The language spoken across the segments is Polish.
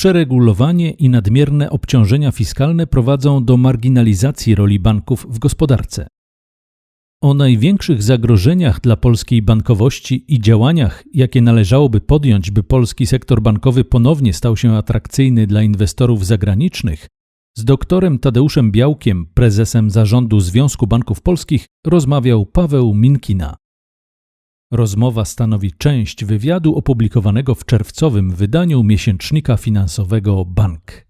Przeregulowanie i nadmierne obciążenia fiskalne prowadzą do marginalizacji roli banków w gospodarce. O największych zagrożeniach dla polskiej bankowości i działaniach, jakie należałoby podjąć, by polski sektor bankowy ponownie stał się atrakcyjny dla inwestorów zagranicznych, z doktorem Tadeuszem Białkiem, prezesem zarządu Związku Banków Polskich, rozmawiał Paweł Minkina. Rozmowa stanowi część wywiadu opublikowanego w czerwcowym wydaniu miesięcznika finansowego Bank.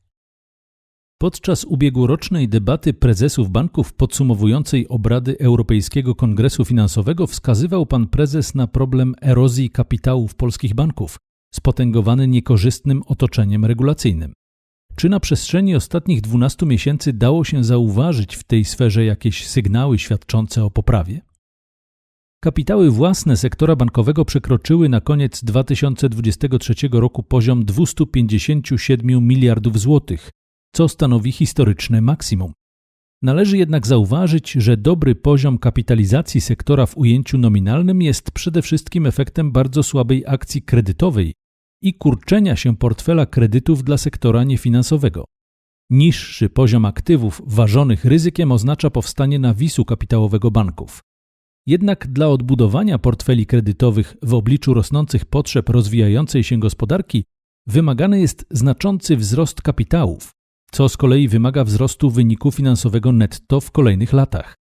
Podczas ubiegłorocznej debaty prezesów banków podsumowującej obrady Europejskiego Kongresu Finansowego wskazywał pan prezes na problem erozji kapitałów polskich banków, spotęgowany niekorzystnym otoczeniem regulacyjnym. Czy na przestrzeni ostatnich 12 miesięcy dało się zauważyć w tej sferze jakieś sygnały świadczące o poprawie? Kapitały własne sektora bankowego przekroczyły na koniec 2023 roku poziom 257 miliardów złotych, co stanowi historyczne maksimum. Należy jednak zauważyć, że dobry poziom kapitalizacji sektora w ujęciu nominalnym jest przede wszystkim efektem bardzo słabej akcji kredytowej i kurczenia się portfela kredytów dla sektora niefinansowego. Niższy poziom aktywów ważonych ryzykiem oznacza powstanie nawisu kapitałowego banków. Jednak dla odbudowania portfeli kredytowych w obliczu rosnących potrzeb rozwijającej się gospodarki wymagany jest znaczący wzrost kapitałów, co z kolei wymaga wzrostu wyniku finansowego netto w kolejnych latach.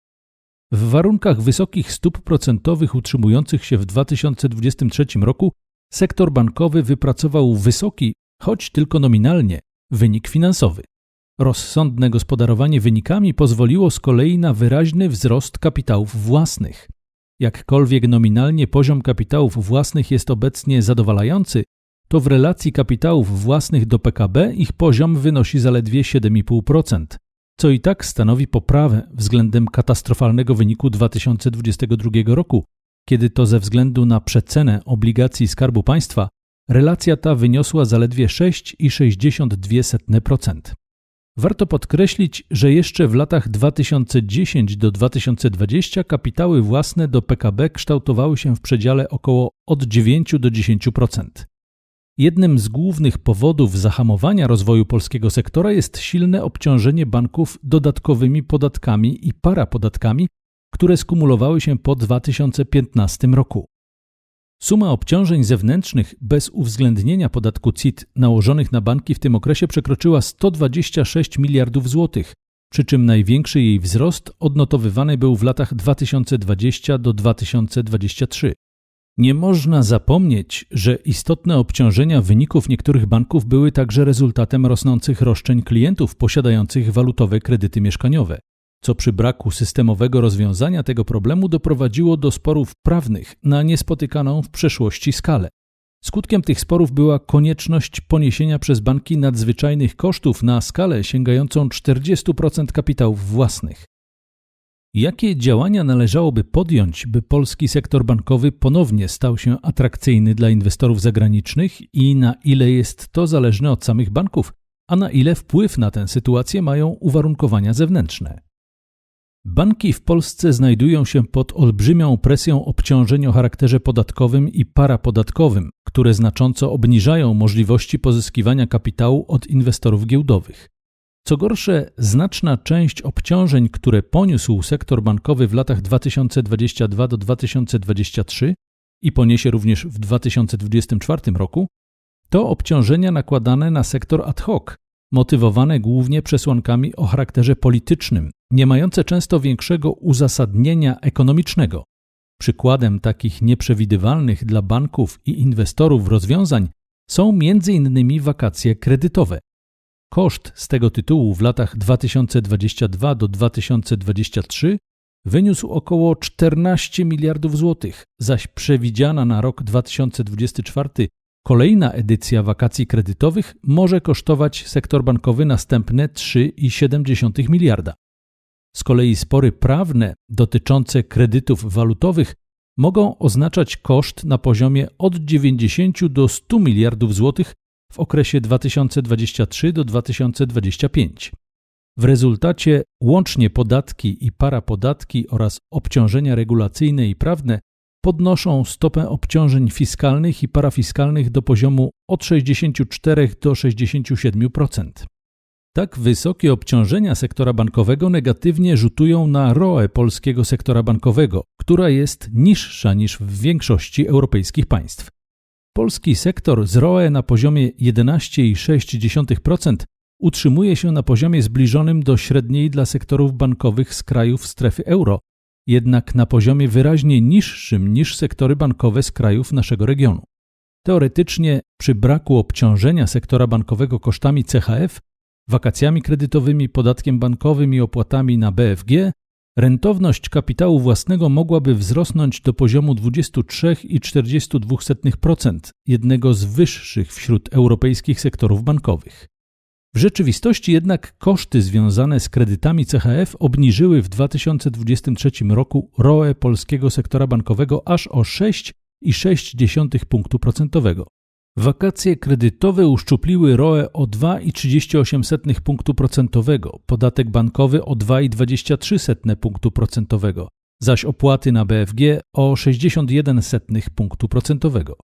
W warunkach wysokich stóp procentowych utrzymujących się w 2023 roku sektor bankowy wypracował wysoki, choć tylko nominalnie, wynik finansowy. Rozsądne gospodarowanie wynikami pozwoliło z kolei na wyraźny wzrost kapitałów własnych. Jakkolwiek nominalnie poziom kapitałów własnych jest obecnie zadowalający, to w relacji kapitałów własnych do PKB ich poziom wynosi zaledwie 7,5%, co i tak stanowi poprawę względem katastrofalnego wyniku 2022 roku, kiedy to ze względu na przecenę obligacji Skarbu Państwa relacja ta wyniosła zaledwie 6,62%. Warto podkreślić, że jeszcze w latach 2010 do 2020 kapitały własne do PKB kształtowały się w przedziale około od 9 do 10%. Jednym z głównych powodów zahamowania rozwoju polskiego sektora jest silne obciążenie banków dodatkowymi podatkami i parapodatkami, które skumulowały się po 2015 roku. Suma obciążeń zewnętrznych bez uwzględnienia podatku CIT nałożonych na banki w tym okresie przekroczyła 126 miliardów złotych, przy czym największy jej wzrost odnotowywany był w latach 2020 do 2023. Nie można zapomnieć, że istotne obciążenia wyników niektórych banków były także rezultatem rosnących roszczeń klientów posiadających walutowe kredyty mieszkaniowe, co przy braku systemowego rozwiązania tego problemu doprowadziło do sporów prawnych na niespotykaną w przeszłości skalę. Skutkiem tych sporów była konieczność poniesienia przez banki nadzwyczajnych kosztów na skalę sięgającą 40% kapitałów własnych. Jakie działania należałoby podjąć, by polski sektor bankowy ponownie stał się atrakcyjny dla inwestorów zagranicznych i na ile jest to zależne od samych banków, a na ile wpływ na tę sytuację mają uwarunkowania zewnętrzne? Banki w Polsce znajdują się pod olbrzymią presją obciążeń o charakterze podatkowym i parapodatkowym, które znacząco obniżają możliwości pozyskiwania kapitału od inwestorów giełdowych. Co gorsze, znaczna część obciążeń, które poniósł sektor bankowy w latach 2022 do 2023 i poniesie również w 2024 roku, to obciążenia nakładane na sektor ad hoc, motywowane głównie przesłankami o charakterze politycznym, nie mające często większego uzasadnienia ekonomicznego. Przykładem takich nieprzewidywalnych dla banków i inwestorów rozwiązań są m.in. wakacje kredytowe. Koszt z tego tytułu w latach 2022 do 2023 wyniósł około 14 miliardów złotych, zaś przewidziana na rok 2024 kolejna edycja wakacji kredytowych może kosztować sektor bankowy następne 3,7 miliarda. Z kolei spory prawne dotyczące kredytów walutowych mogą oznaczać koszt na poziomie od 90 do 100 miliardów złotych w okresie 2023 do 2025. W rezultacie łącznie podatki i parapodatki oraz obciążenia regulacyjne i prawne podnoszą stopę obciążeń fiskalnych i parafiskalnych do poziomu od 64 do 67%. Tak wysokie obciążenia sektora bankowego negatywnie rzutują na ROE polskiego sektora bankowego, która jest niższa niż w większości europejskich państw. Polski sektor z ROE na poziomie 11,6% utrzymuje się na poziomie zbliżonym do średniej dla sektorów bankowych z krajów strefy euro, jednak na poziomie wyraźnie niższym niż sektory bankowe z krajów naszego regionu. Teoretycznie, przy braku obciążenia sektora bankowego kosztami CHF, wakacjami kredytowymi, podatkiem bankowym i opłatami na BFG, rentowność kapitału własnego mogłaby wzrosnąć do poziomu 23,42%, jednego z wyższych wśród europejskich sektorów bankowych. W rzeczywistości jednak koszty związane z kredytami CHF obniżyły w 2023 roku ROE polskiego sektora bankowego aż o 6,6 punktu procentowego. Wakacje kredytowe uszczupliły ROE o 2,38 punktu procentowego, podatek bankowy o 2,23 punktu procentowego, zaś opłaty na BFG o 61 punktu procentowego.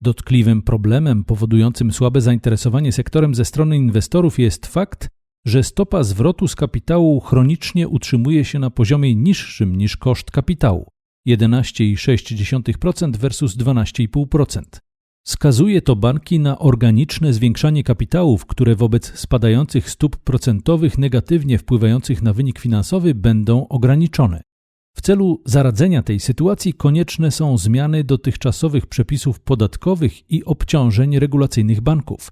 Dotkliwym problemem powodującym słabe zainteresowanie sektorem ze strony inwestorów jest fakt, że stopa zwrotu z kapitału chronicznie utrzymuje się na poziomie niższym niż koszt kapitału 11,6% versus 12,5%. Skazuje to banki na organiczne zwiększanie kapitałów, które wobec spadających stóp procentowych negatywnie wpływających na wynik finansowy będą ograniczone. W celu zaradzenia tej sytuacji konieczne są zmiany dotychczasowych przepisów podatkowych i obciążeń regulacyjnych banków.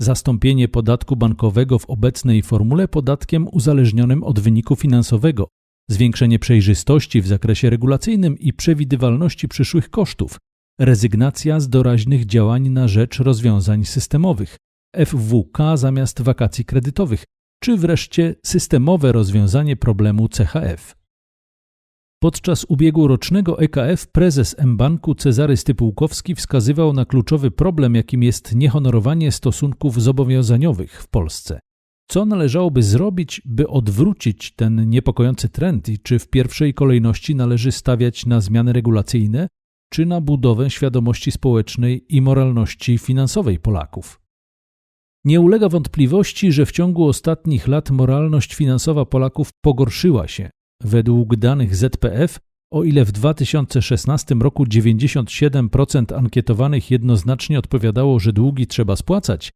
Zastąpienie podatku bankowego w obecnej formule podatkiem uzależnionym od wyniku finansowego, zwiększenie przejrzystości w zakresie regulacyjnym i przewidywalności przyszłych kosztów, rezygnacja z doraźnych działań na rzecz rozwiązań systemowych, FWK zamiast wakacji kredytowych, czy wreszcie systemowe rozwiązanie problemu CHF. Podczas ubiegłorocznego EKF prezes mBanku Cezary Stypułkowski wskazywał na kluczowy problem, jakim jest niehonorowanie stosunków zobowiązaniowych w Polsce. Co należałoby zrobić, by odwrócić ten niepokojący trend i czy w pierwszej kolejności należy stawiać na zmiany regulacyjne, czy na budowę świadomości społecznej i moralności finansowej Polaków? Nie ulega wątpliwości, że w ciągu ostatnich lat moralność finansowa Polaków pogorszyła się, Według danych ZPF, o ile w 2016 roku 97% ankietowanych jednoznacznie odpowiadało, że długi trzeba spłacać,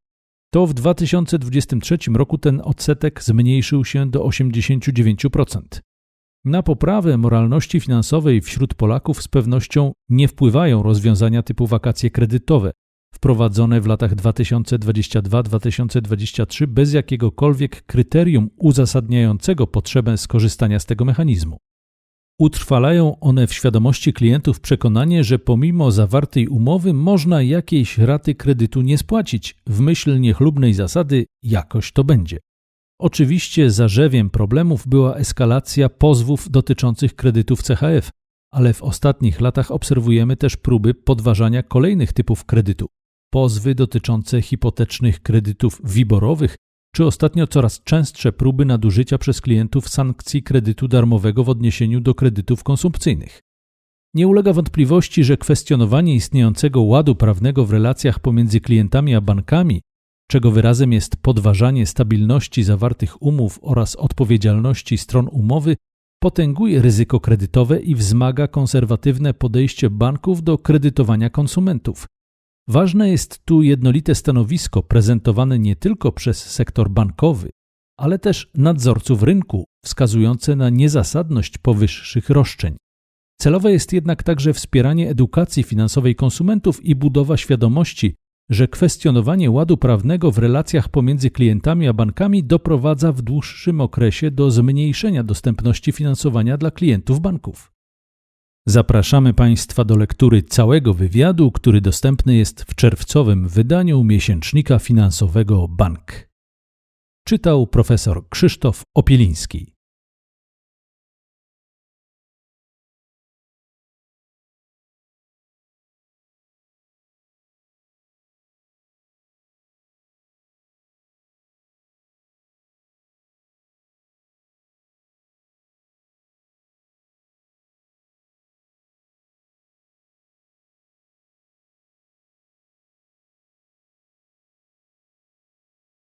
to w 2023 roku ten odsetek zmniejszył się do 89%. Na poprawę moralności finansowej wśród Polaków z pewnością nie wpływają rozwiązania typu wakacje kredytowe, wprowadzone w latach 2022-2023 bez jakiegokolwiek kryterium uzasadniającego potrzebę skorzystania z tego mechanizmu. Utrwalają one w świadomości klientów przekonanie, że pomimo zawartej umowy można jakiejś raty kredytu nie spłacić, w myśl niechlubnej zasady jakoś to będzie. Oczywiście zarzewiem problemów była eskalacja pozwów dotyczących kredytów CHF, ale w ostatnich latach obserwujemy też próby podważania kolejnych typów kredytu pozwy dotyczące hipotecznych kredytów wiborowych, czy ostatnio coraz częstsze próby nadużycia przez klientów sankcji kredytu darmowego w odniesieniu do kredytów konsumpcyjnych. Nie ulega wątpliwości, że kwestionowanie istniejącego ładu prawnego w relacjach pomiędzy klientami a bankami, czego wyrazem jest podważanie stabilności zawartych umów oraz odpowiedzialności stron umowy, potęguje ryzyko kredytowe i wzmaga konserwatywne podejście banków do kredytowania konsumentów. Ważne jest tu jednolite stanowisko prezentowane nie tylko przez sektor bankowy, ale też nadzorców rynku, wskazujące na niezasadność powyższych roszczeń. Celowe jest jednak także wspieranie edukacji finansowej konsumentów i budowa świadomości, że kwestionowanie ładu prawnego w relacjach pomiędzy klientami a bankami doprowadza w dłuższym okresie do zmniejszenia dostępności finansowania dla klientów banków. Zapraszamy Państwa do lektury całego wywiadu, który dostępny jest w czerwcowym wydaniu miesięcznika finansowego Bank. Czytał profesor Krzysztof Opieliński.